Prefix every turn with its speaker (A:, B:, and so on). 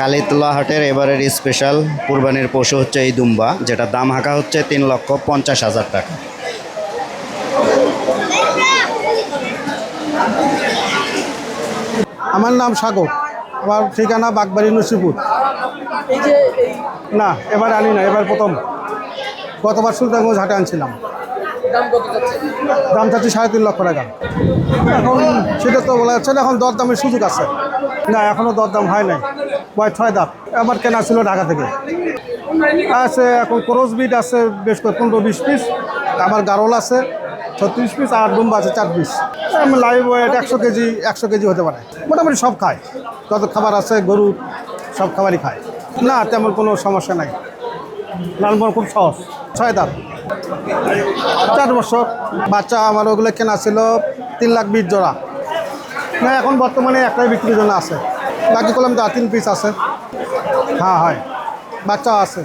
A: কালিতলা হাটের এবারের স্পেশাল কুরবানির পশু হচ্ছে এই দুম্বা যেটা দাম হাঁকা হচ্ছে তিন লক্ষ পঞ্চাশ হাজার টাকা।
B: আমার নাম সাগর আমার ঠিকানা বাগবাড়ি নসিপুর।
C: এই
B: না এবার আনি না এবার প্রথম। গতবার সুলতানগঞ্জ হাটে আনছিলাম।
C: দাম কত
B: দাম চাচ্ছি সাড়ে তিন লক্ষ টাকা। এখন সেটা তো বলা যাচ্ছে না, এখন দরদামের সুযোগ আছে। না এখনও দরদাম হয় নাই। কয় ছয় দাম আমার কেনা ছিল ঢাকা থেকে। আছে, এখন ক্রস বিট আছে বেশ করে পনেরো বিশ পিস। আমার গারল আছে, ছত্রিশ পিস, আর ডুম্বা আছে চার পিস। লাইভ ওয়েট একশো কেজি একশো কেজি হতে পারে। মোটামুটি সব খায়। যত খাবার আছে, গরু সব খাবারই খায়। না, তেমন কোনো সমস্যা নাই। লালমোহন খুব সহজ। ছয় দাম চার বছর। বাচ্চা আমার ওগুলো কেনা ছিল তিন লাখ বিশ জোড়া। না, এখন বর্তমানে একটাই বিক্রির জন্য আছে। বাকি কলম তো তিন পিস আছে। হ্যাঁ হয়। বাচ্চা আছে।